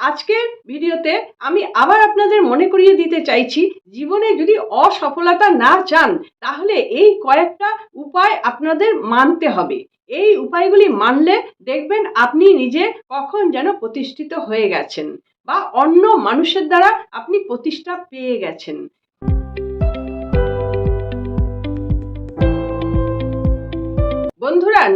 আজকের ভিডিওতে আমি আবার আপনাদের মনে করিয়ে দিতে চাইছি, জীবনে যদি অসফলতা না চান, তাহলে এই কয়েকটা উপায় আপনাদের মানতে হবে। এই উপায়গুলি মানলে দেখবেন আপনি নিজে কখন যেন প্রতিষ্ঠিত হয়ে গেছেন বা অন্য মানুষের দ্বারা আপনি প্রতিষ্ঠা পেয়ে গেছেন।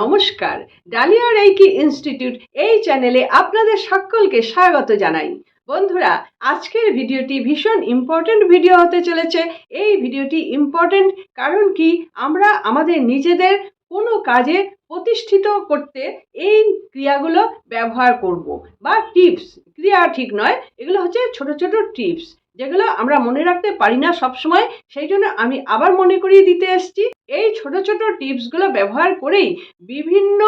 নমস্কার। ডালিয়া রাইকি ইনস্টিটিউট এই চ্যানেলে আপনাদের সকলকে স্বাগত জানাই। বন্ধুরা, আজকের ভিডিওটি ভীষণ ইম্পর্ট্যান্ট ভিডিও হতে চলেছে। এই ভিডিওটি ইম্পর্ট্যান্ট কারণ কি? আমরা আমাদের নিজেদের কোনো কাজে প্রতিষ্ঠিত করতে এই ক্রিয়াগুলো ব্যবহার করব। বা টিপস ক্রিয়া ঠিক নয়, এগুলো হচ্ছে ছোট ছোট টিপস যেগুলো আমরা মনে রাখতে পারি না সবসময়, সেই জন্য আমি আবার মনে করিয়ে দিতে এসেছি। এই ছোট ছোট টিপসগুলো ব্যবহার করেই বিভিন্ন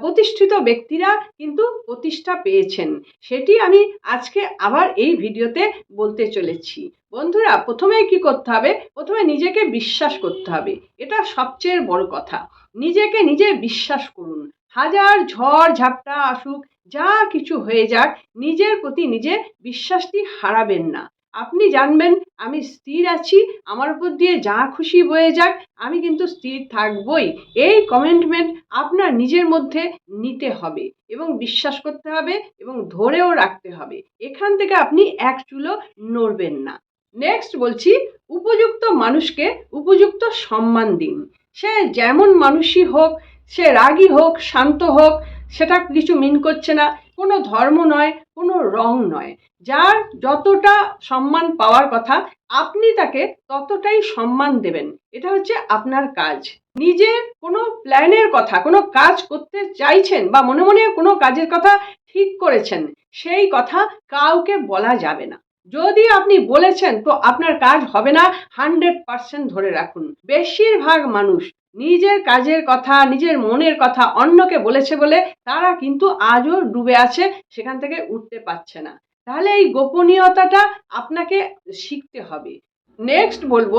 প্রতিষ্ঠিত ব্যক্তিরা কিন্তু প্রতিষ্ঠা পেয়েছেন। সেটি আমি আজকে আবার এই ভিডিওতে বলতে চলেছি। বন্ধুরা, প্রথমে কি করতে হবে? প্রথমে নিজেকে বিশ্বাস করতে হবে। এটা সবচেয়ে বড় কথা। নিজেকে নিজে বিশ্বাস করুন। হাজার ঝড়, ঝাপটা আসুক, যা কিছু হয়ে যাক, নিজের প্রতি নিজে বিশ্বাসটি হারাবেন না। আপনি জানবেন, আমি স্থির আছি, আমার উপর দিয়ে যা খুশি বয়ে যাক, আমি কিন্তু স্থির থাকবই। এই কমেন্টমেন্ট আপনার নিজের মধ্যে নিতে হবে এবং বিশ্বাস করতে হবে এবং ধরেও রাখতে হবে। এখান থেকে আপনি এক চুলো নড়বেন না। নেক্সট বলছি, উপযুক্ত মানুষকে উপযুক্ত সম্মান দিন। সে যেমন মানুষই হোক, সে রাগী হোক, শান্ত হোক, সেটা কিছু মিন করছে না। কোনো ধর্ম নয়, কোনো রং নয়। যার যতটা সম্মান পাওয়ার কথা, আপনি তাকে ততটাই সম্মান দেবেন। এটা হচ্ছে আপনার কাজ। নিজের কোনো প্ল্যানের কথা, কোনো কাজ করতে চাইছেন বা মনে মনে কোনো কাজের কথা ঠিক করেছেন, সেই কথা কাউকে বলা যাবে না। যদি আপনি বলেছেন, তো আপনার কাজ হবে না, হান্ড্রেড পার্সেন্ট ধরে রাখুন। বেশিরভাগ মানুষ নিজের কাজের কথা, নিজের মনের কথা অন্যকে বলেছে বলে তারা কিন্তু আজও ডুবে আছে, সেখান থেকে উঠতে পারছে না। তাহলে এই গোপনীয়তাটা আপনাকে শিখতে হবে। নেক্সট বলব,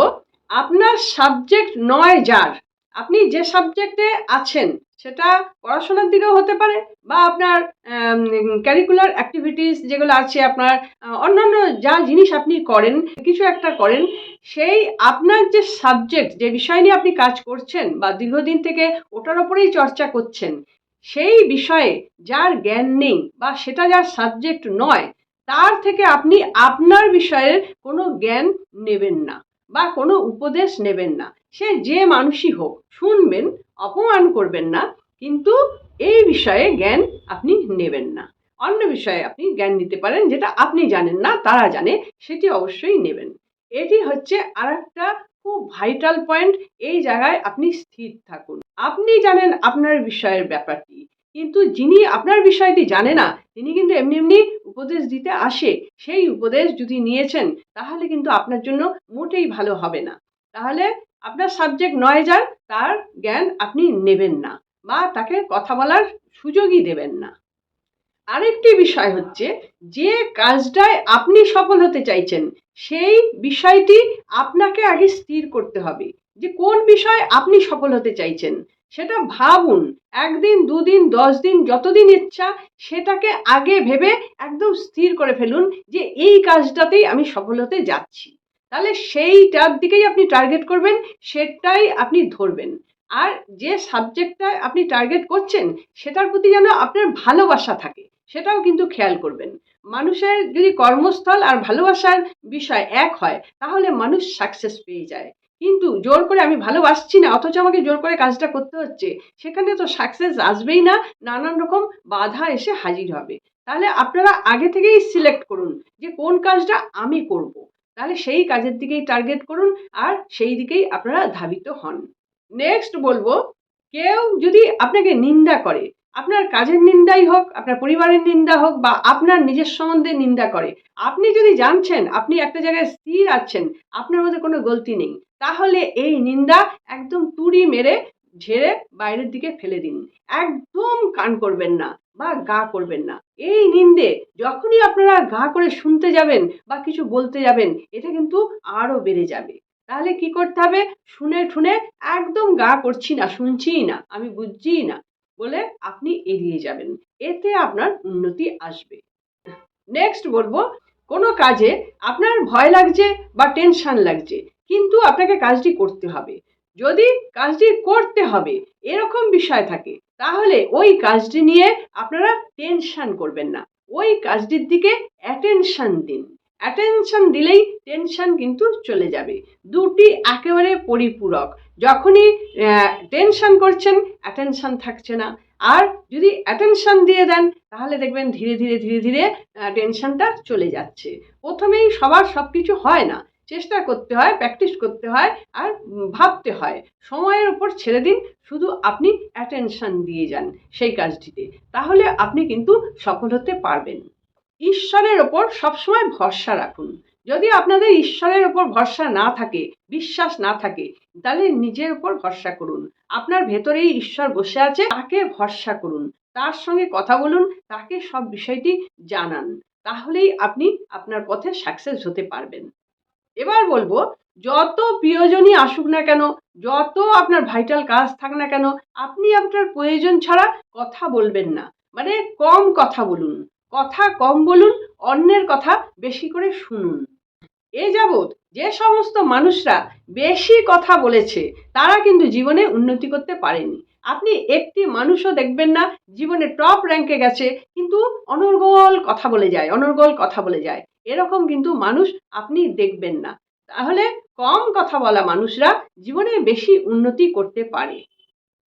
আপনার সাবজেক্ট নয় যার। আপনি যে সাবজেক্টে আছেন, সেটা পড়াশোনার দিকেও হতে পারে বা আপনার ক্যারিকুলার অ্যাক্টিভিটিস যেগুলো আছে, আপনার অন্যান্য যা জিনিস আপনি করেন, কিছু একটা করেন, সেই আপনার যে সাবজেক্ট যে বিষয় নিয়ে আপনি কাজ করছেন বা দীর্ঘদিন থেকে ওটার ওপরেই চর্চা করছেন, সেই বিষয়ে যার জ্ঞান নেই বা সেটা যার সাবজেক্ট নয়, তার থেকে আপনি আপনার বিষয়ের কোনো জ্ঞান নেবেন না বা কোনো উপদেশ নেবেন না। সে যে মানুষই হোক, শুনবেন, অপমান করবেন না, কিন্তু এই বিষয়ে জ্ঞান আপনি নেবেন না। অন্য বিষয়ে আপনি জ্ঞান নিতে পারেন, যেটা আপনি জানেন না, তারা জানে, সেটি অবশ্যই নেবেন। এটি হচ্ছে আরেকটা খুব ভাইটাল পয়েন্ট এই জায়গায় আপনি স্থির থাকুন। আপনি জানেন আপনার বিষয়ের ব্যাপারটি, কিন্তু যিনি আপনার বিষয়টি জানে না, তিনি কিন্তু এমনি এমনি উপদেশ দিতে আসে। সেই উপদেশ যদি নিয়েছেন, তাহলে কিন্তু আপনার জন্য মোটেই ভালো হবে না। তাহলে আপনার সাবজেক্ট নয় যার, তার জ্ঞান আপনি নেবেন না। বা তাকে কথা বলার সুযোগই দেবেন না। আরেকটি বিষয় হচ্ছে, যে কাজটায় আপনি সফল হতে চাইছেন, সেই বিষয়টি আপনাকে আগে স্থির করতে হবে, যে কোন বিষয়ে আপনি সফল হতে চাইছেন। সেটা ভাবুন, একদিন, দুদিন দশ দিন যতদিন ইচ্ছা, সেটাকে আগে ভেবে একদম স্থির করে ফেলুন, যে এই কাজটাতেই আমি সফল হতে যাচ্ছি। তাহলে সেইটার দিকেই আপনি টার্গেট করবেন, সেটাই আপনি ধরবেন। আর যে সাবজেক্টটায় আপনি টার্গেট করছেন, সেটার প্রতি যেন আপনার ভালোবাসা থাকে, সেটাও কিন্তু খেয়াল করবেন। মানুষের যদি কর্মস্থল আর ভালোবাসার বিষয় এক হয়, তাহলে মানুষ সাকসেস পেয়ে যায়। কিন্তু জোর করে আমি ভালোবাসছি না, অথচ আমাকে জোর করে কাজটা করতে হচ্ছে, সেখানে তো সাকসেস আসবেই না, নানান রকম বাধা এসে হাজির হবে। তাহলে আপনারা আগে থেকেই সিলেক্ট করুন যে কোন কাজটা আমি করব। তাহলে সেই কাজের দিকেই টার্গেট করুন, আর সেই দিকেই আপনারা ধাবিত হন। নেক্সট বলব, কেউ যদি আপনাকে নিন্দা করে, আপনার কাজের নিন্দাই হোক, আপনার পরিবারের নিন্দা হোক বা আপনার নিজের সম্বন্ধে নিন্দা করে, আপনি যদি জানছেন, আপনি একটা জায়গায় স্থির আছেন, আপনার মধ্যে কোনো গলতি নেই, তাহলে এই নিন্দা একদম তুড়ি মেরে ঝেড়ে বাইরের দিকে ফেলে দিন। একদম কান করবেন না বা গা করবেন না। এই নিন্দে যখনই আপনারা গা করে শুনতে যাবেন বা কিছু বলতে যাবেন, এটা কিন্তু আরও বেড়ে যাবে। তাহলে কি করতে হবে? শুনে ঠুনে একদম গা করছি না শুনছিই না, আমি বুঝছিই না বলে আপনি এড়িয়ে যাবেন। এতে আপনার উন্নতি আসবে। নেক্সট বলব, কোনো কাজে আপনার ভয় লাগছে বা টেনশন লাগছে, কিন্তু আপনাকে কাজটি করতে হবে। যদি কাজটি করতে হবে, এরকম বিষয় থাকে, তাহলে ওই কাজটি নিয়ে আপনারা টেনশন করবেন না। ওই কাজটির দিকে অ্যাটেনশন দিন। অ্যাটেনশন দিলেই টেনশন কিন্তু চলে যাবে। দুটি একেবারে পরিপূরক। যখনই টেনশন করছেন অ্যাটেনশন থাকছে না। আর যদি অ্যাটেনশন দিয়ে দেন, তাহলে দেখবেন ধীরে ধীরে ধীরে ধীরে টেনশনটা চলে যাচ্ছে। প্রথমেই সবার সব কিছু হয় না। চেষ্টা করতে হয় প্র্যাকটিস করতে হয়, আর ভাবতে হয়। সময়ের উপর ছেড়ে দিন, শুধু আপনি অ্যাটেনশন দিয়ে যান সেই কাজটিতে। তাহলে আপনি কিন্তু সফল হতে পারবেন। ঈশ্বরের ওপর সবসময় ভরসা রাখুন। যদি আপনাদের ঈশ্বরের ওপর ভরসা না থাকে, বিশ্বাস না থাকে, তাহলে নিজের উপর ভরসা করুন। আপনার ভেতরেই ঈশ্বর বসে আছে, তাকে ভরসা করুন। তার সঙ্গে কথা বলুন, তাকে সব বিষয়টি জানান। তাহলেই আপনি আপনার পথে সাকসেস হতে পারবেন। এবার বলব, যত প্রিয়জনই আসুক না কেন, যত আপনার ভাইটাল কাজ থাক না কেন, আপনি আপনার প্রয়োজন ছাড়া কথা বলবেন না। মানে কম কথা বলুন। কথা কম বলুন, অন্যের কথা বেশি করে শুনুন। এ যাবৎ যে সমস্ত মানুষরা বেশি কথা বলেছে, তারা কিন্তু জীবনে উন্নতি করতে পারেনি। আপনি একটি মানুষও দেখবেন না, জীবনে টপ র্যাঙ্কে গেছে, কিন্তু অনর্গল কথা বলে যায়, অনর্গল কথা বলে যায়। এরকম কিন্তু মানুষ আপনি দেখবেন না। তাহলে কম কথা বলা মানুষরা জীবনে বেশি উন্নতি করতে পারে।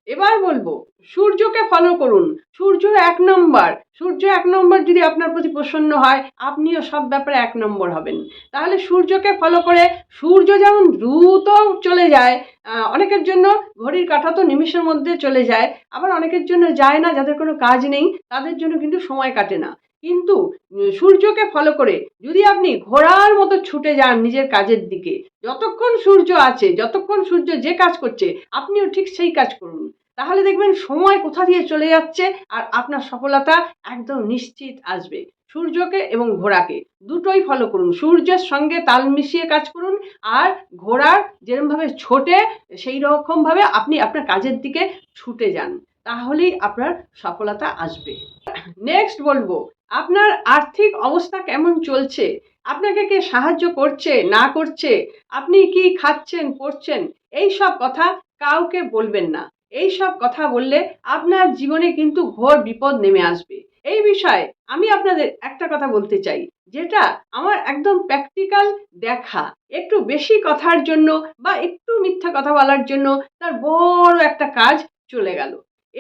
এবার বলব, সূর্যকে ফলো করুন। সূর্য এক নম্বর। সূর্য এক নম্বর যদি আপনার প্রতি প্রসন্ন হয়, আপনিও সব ব্যাপারে এক নম্বর হবেন। তাহলে সূর্যকে ফলো করে সূর্য যেমন দ্রুত চলে যায় অনেকের জন্য ঘড়ির কাঠা তো নিমিষের মধ্যে চলে যায়, আবার অনেকের জন্য যায় না, যাদের কোনো কাজ নেই, তাদের জন্য কিন্তু সময় কাটে না। কিন্তু সূর্যকে ফলো করে যদি আপনি ঘোড়ার মতো ছুটে যান নিজের কাজের দিকে, যতক্ষণ সূর্য আছে, যতক্ষণ সূর্য যে কাজ করছে, আপনিও ঠিক সেই কাজ করুন। তাহলে দেখবেন সময় কোথা দিয়ে চলে যাচ্ছে আর আপনার সফলতা একদম নিশ্চিত আসবে। সূর্যকে এবং ঘোড়াকে দুটোই ফলো করুন। সূর্যের সঙ্গে তাল মিশিয়ে কাজ করুন আর ঘোড়ার যেরকমভাবে ছোটে, সেই রকমভাবে আপনি আপনার কাজের দিকে ছুটে যান। তাহলেই আপনার সফলতা আসবে। নেক্সট বলব আপনার আর্থিক অবস্থা কেমন চলছে? আপনাকে কে সাহায্য করছে, না করছে? আপনি কি খাচ্ছেন, পড়ছেন? এই সব কথা কাউকে বলবেন না। এই সব কথা বললে আপনার জীবনে কিন্তু ঘোর বিপদ নেমে আসবে। এই বিষয়ে আমি আপনাদের একটা কথা বলতে চাই, যেটা আমার একদম প্র্যাকটিক্যাল দেখা। একটু বেশি কথার জন্য বা একটু মিথ্যা কথা বলার জন্য তার বড় একটা কাজ চলে গেল।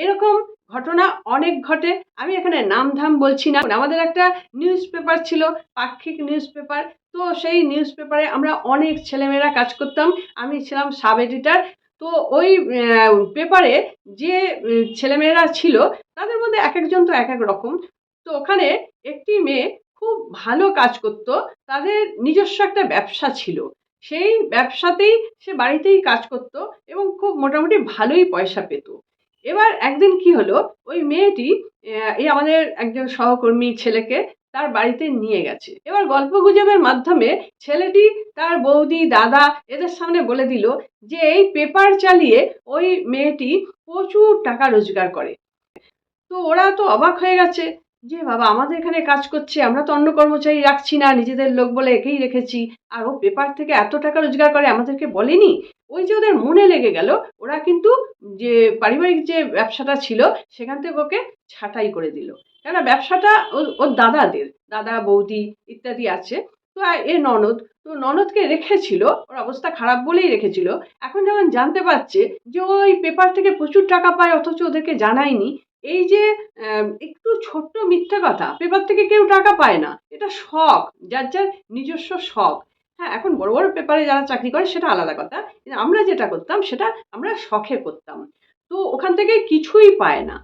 এরকম ঘটনা অনেক ঘটে। আমি এখানে নাম ধাম বলছি না। আমাদের একটা নিউজ পেপার ছিল, পাক্ষিক নিউজ পেপার তো সেই নিউজ পেপারে আমরা অনেক ছেলেমেয়েরা কাজ করতাম। আমি ছিলাম সাব এডিটার তো ওই পেপারে যে ছেলেমেয়েরা ছিল, তাদের মধ্যে এক একজন তো এক এক রকম। তো ওখানে একটি মেয়ে খুব ভালো কাজ করতো। তাদের নিজস্ব একটা ব্যবসা ছিল। সেই ব্যবসাতেই সে বাড়িতেই কাজ করতো এবং খুব মোটামুটি ভালোই পয়সা পেত। এবার একদিন কি হলো? ওই মেয়েটি এই আমাদের একজন সহকর্মী ছেলেকে তার বাড়িতে নিয়ে গেছে। এবার গল্প গুজবের মাধ্যমে ছেলেটি তার বৌদি, দাদা এদের সামনে বলে দিল যে, এই পেপার চালিয়ে ওই মেয়েটি প্রচুর টাকা রোজগার করে। তো ওরা তো অবাক হয়ে গেছে। যে বাবা, আমাদের এখানে কাজ করছে, আমরা তো অন্য কর্মচারী রাখছি না, নিজেদের লোক বলে একেই রেখেছি। আর ও পেপার থেকে এত টাকা রোজগার করে, আমাদেরকে বলেনি? ওই যে ওদের মনে লেগে গেল, ওরা কিন্তু যে পারিবারিক যে ব্যবসাটা ছিল, সেখান থেকে ওকে ছাঁটাই করে দিল। কেননা ব্যবসাটা ওর দাদাদের, দাদা, বৌদি ইত্যাদি আছে। তো এ ননদ, তো ননদকে রেখেছিল, ওর অবস্থা খারাপ বলেই রেখেছিল। এখন যখন জানতে পারছে যে ওই পেপার থেকে প্রচুর টাকা পায়, অথচ ওদেরকে জানায়নি এই যে একটু ছোট্ট মিথ্যা কথা, পেপার থেকে কেউ টাকা পায় না, এটা শখ, যার যার নিজস্ব শখ। হ্যাঁ এখন বড় বড় পেপারে যারা চাকরি করে, সেটা আলাদা কথা। আমরা যেটা করতাম, সেটা আমরা শখে করতাম। তো ওখান থেকে কিছুই পায় না।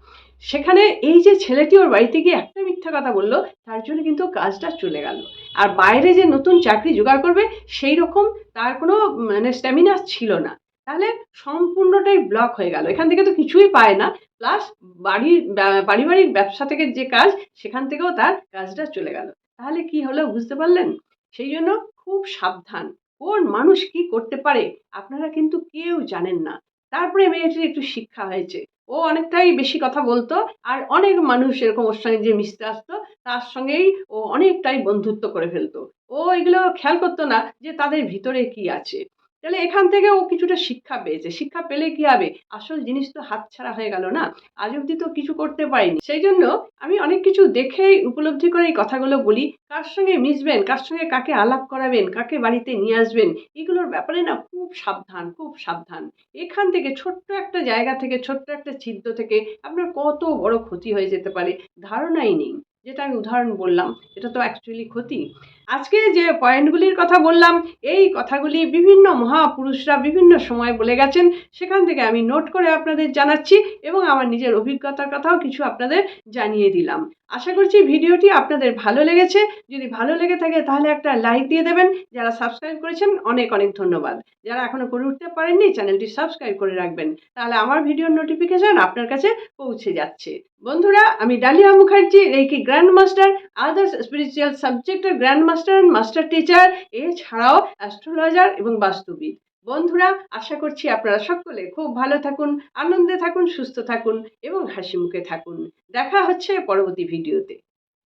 সেখানে এই যে ছেলেটি ওর বাড়িতে গিয়ে একটা মিথ্যা কথা বলল, তার জন্য কিন্তু কাজটা চলে গেল। আর বাইরে যে নতুন চাকরি জোগাড় করবে, সেই রকম তার কোনো মানে স্ট্যামিনা ছিল না। তাহলে সম্পূর্ণটাই ব্লক হয়ে গেল। এখান থেকে তো কিছুই পায় না। প্লাস বাড়ির পারিবারিক ব্যবসা থেকে যে কাজ, সেখান থেকেও তার কাজটা চলে গেল। তাহলে কি হলো বুঝতে পারলেন? সেই জন্য খুব সাবধান। কোন মানুষ কি করতে পারে, আপনারা কিন্তু কেউ জানেন না। তারপরে মেয়েটির একটু শিক্ষা হয়েছে। ও অনেকটাই বেশি কথা বলতো, আর অনেক মানুষ এরকম ওর সঙ্গে যে মিশতে আসতো, তার সঙ্গেই ও অনেকটাই বন্ধুত্ব করে ফেলতো। ও এগুলো খেয়াল করতো না যে তাদের ভিতরে কি আছে। তাহলে এখান থেকে ও কিছুটা শিক্ষা পেয়েছে। শিক্ষা পেলে কি হবে? আসল জিনিস তো হাতছাড়া হয়ে গেল না। আজ অব্দি তো কিছু করতে পারিনি। সেই জন্য আমি অনেক কিছু দেখেই উপলব্ধি করে এই কথাগুলো বলি। কার সঙ্গে মিশবেন? কার সঙ্গে কাকে আলাপ করাবেন? কাকে বাড়িতে নিয়ে আসবেন? এগুলোর ব্যাপারে না খুব সাবধান খুব সাবধান। এখান থেকে ছোট্ট একটা জায়গা থেকে, ছোট্ট একটা ছিদ্র থেকে আপনার কত বড় ক্ষতি হয়ে যেতে পারে। ধারণাই নেই। যেটা আমি উদাহরণ বললাম, এটা তো অ্যাকচুয়ালি ক্ষতি। আজকে যে পয়েন্টগুলির কথা বললাম, এই কথাগুলি বিভিন্ন মহাপুরুষরা বিভিন্ন সময় বলে গেছেন। সেখান থেকে আমি নোট করে আপনাদের জানাচ্ছি এবং আমার নিজের অভিজ্ঞতার কথাও কিছু আপনাদের জানিয়ে দিলাম। আশা করছি ভিডিওটি আপনাদের ভালো লেগেছে। যদি ভালো লেগে থাকে তাহলে একটা লাইক দিয়ে দেবেন। যারা সাবস্ক্রাইব করেছেন, অনেক অনেক ধন্যবাদ। যারা এখনও করে উঠতে পারেননি, চ্যানেলটি সাবস্ক্রাইব করে রাখবেন। তাহলে আমার ভিডিওর নোটিফিকেশন আপনার কাছে পৌঁছে যাচ্ছে। বন্ধুরা, আমি Dalia Mukherjee reiki grand master others spiritual সাবজেক্টের grand master and master teacher, এছাড়াও অ্যাস্ট্রোলজার এবং বাস্তুবিদ। বন্ধুরা, আশা করছি আপনারা সকলে খুব ভালো থাকুন, আনন্দে থাকুন, সুস্থ থাকুন এবং হাসি মুখে থাকুন। দেখা হচ্ছে পরবর্তী ভিডিওতে।